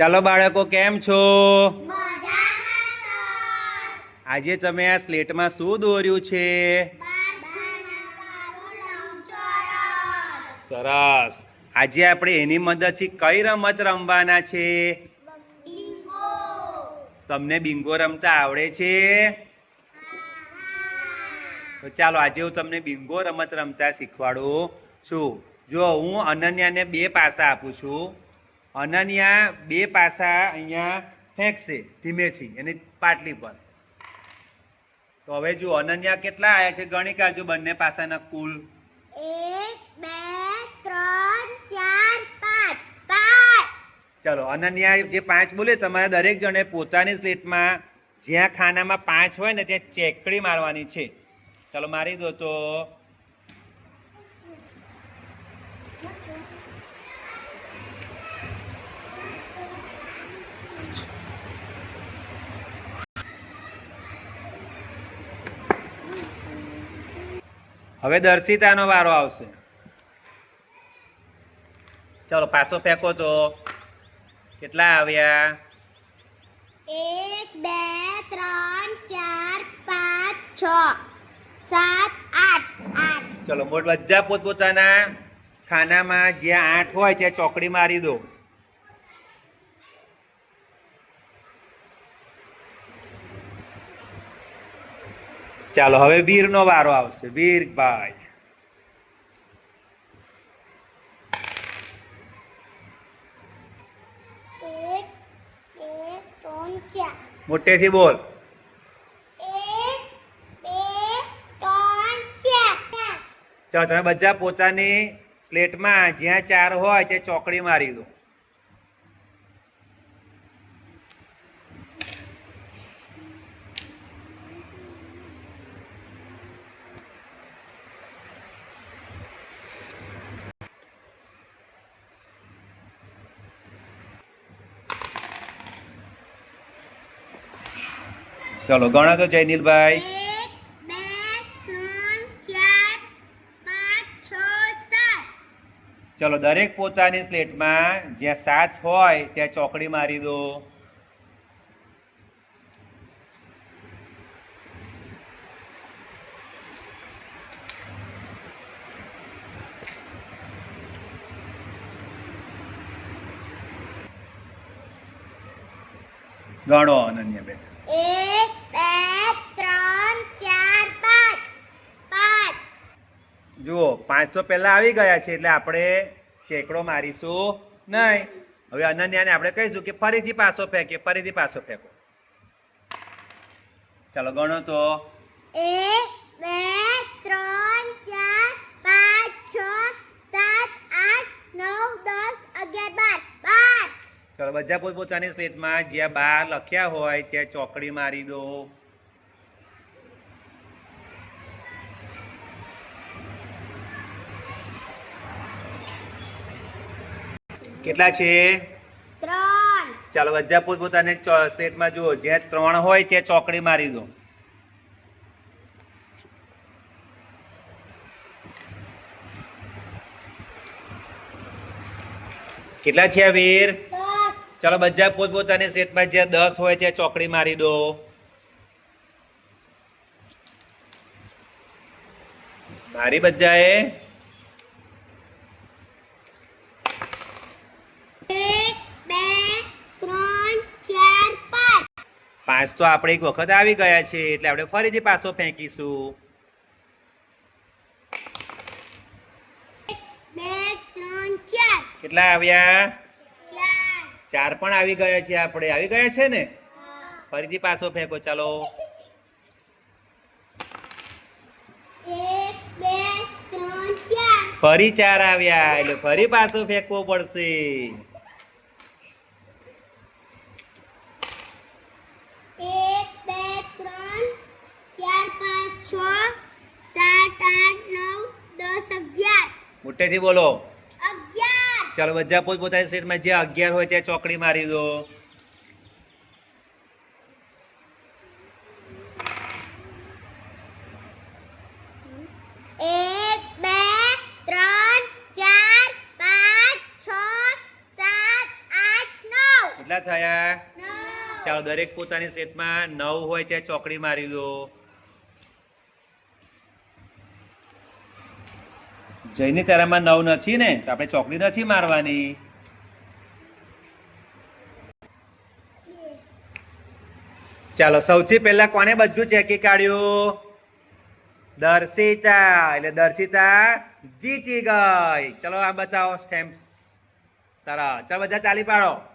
ચાલો બાળકો કેમ છો? આજે તમે આ સ્લેટમાં શું દોર્યું છે? સરસ. આજે આપણે એની મદદથી કઈ રમત રમવાના છે? તમને બિંગો રમતા આવડે છે? તો ચાલો આજે હું તમને બિંગો રમત રમતા શીખવાડું છું. જો હું અનન્યાને બે પાસા આપું છું. અનન્યા બે પાસા અહીંયા ફેંકશે ધીમેથી એની પાટલી પર. તો હવે જો અનન્યા કેટલા આવ્યા છે ગણી કાઢજો બંને પાસાના કુલ. એક બે ત્રણ ચાર પાંચ. પાંચ. ચલો અનન્યા જે પાંચ બોલે તમારે દરેક જણે પોતાની સ્લેટમાં જ્યાં ખાનામાં પાંચ હોય ને ત્યાં ચેકડી મારવાની છે. ચલો મારી દો તો. હવે દર્શિતાનો વારો આવશે. ચલો પાછો ફેંકો તો. કેટલા આવ્યા? એક બે ત્રણ ચાર પાંચ છ સાત આઠ. આઠ. ચલો બધા પોતપોતાના ખાનામાં જ્યાં આઠ હોય ત્યાં ચોકડી મારી દો. ચાલો હવે વીરનો વારો આવશે. વીરભાઈ મોટેથી બોલ. ચાલો તમે બધા પોતાની સ્લેટમાં જ્યાં ચાર હોય ત્યાં ચોકડી મારી દો. ચલો ગણો તો સાત. ચલો દરેક પોતાની સ્લેટમાં જ્યાં સાત હોય ત્યાં ચોકડી મારી દો. ગણો અનન્યાબેન એક બે ત્રણ ચાર પાંચ પાંચ જુઓ પાંચ તો પહેલાં આવી ગયા છે એટલે આપણે ચેકડો મારીશું નહીં. હવે અનન્યાને આપણે કહીશું કે ફરીથી પાછો ફેંકે ફરીથી પાછો ફેંકો. ચાલો ગણો તો. એક બે ત્રણ ચાર પાંચ છ સાત આઠ નવ દસ અગિયાર બાર. બાર. ચાલો બધા પોતપોતાની સ્લેટમાં જ્યાં બાર લખ્યા હોય ત્યાં ચોકડી મારી દો. કેટલા છે? ત્રણ. ચાલો બધા પોતપોતાને સ્લેટમાં જુઓ. જ્યાં ત્રણ હોય ત્યાં ચોકડી મારી દો. કેટલા છે વીર? ચાલો બધા પોતપોતાની સેટમાં જ્યાં દસ હોય ત્યાં ચોકડી મારી દો. મારી બધાએ એક બે ત્રણ ચાર પાંચ પાંચ તો આપણે એક વખત આવી ગયા છે, એટલે આપણે ફરીથી પાછો ફેંકીશું. કેટલા આવ્યા? ચાર પણ આવી ગયા છે આપણે. આવી ગયા છે ને? ફરીથી પાછો ફેંકો, ચાલો. ફરી ચાર આવ્યા, એટલે ફરી પાછો ફેંકવો પડશે એક બે ત્રણ ચાર પાંચ છ સાત આઠ નવ દસ અગિયાર મોટેથી બોલો. ચાલો બધા પોતપોતાની સીટમાં જે અગિયાર હોય ત્યાં ચોકડી મારી દો. કેટલા થયા? ચાલો દરેક પોતાની સેટમાં નવ હોય ત્યાં ચોકડી મારી દો. જયની તારામાં નવ નથી ને, તો આપણે ચોકડી નથી મારવાની. ચાલો, સૌથી પહેલા કોને બધું ચેકી કાઢ્યું? દર્શિતા, એટલે દર્શિતા જીતી ગઈ. ચલો, આ બતાવો સ્ટેમ્પ સરસ ચાલો, બધા ચાલી પાડો.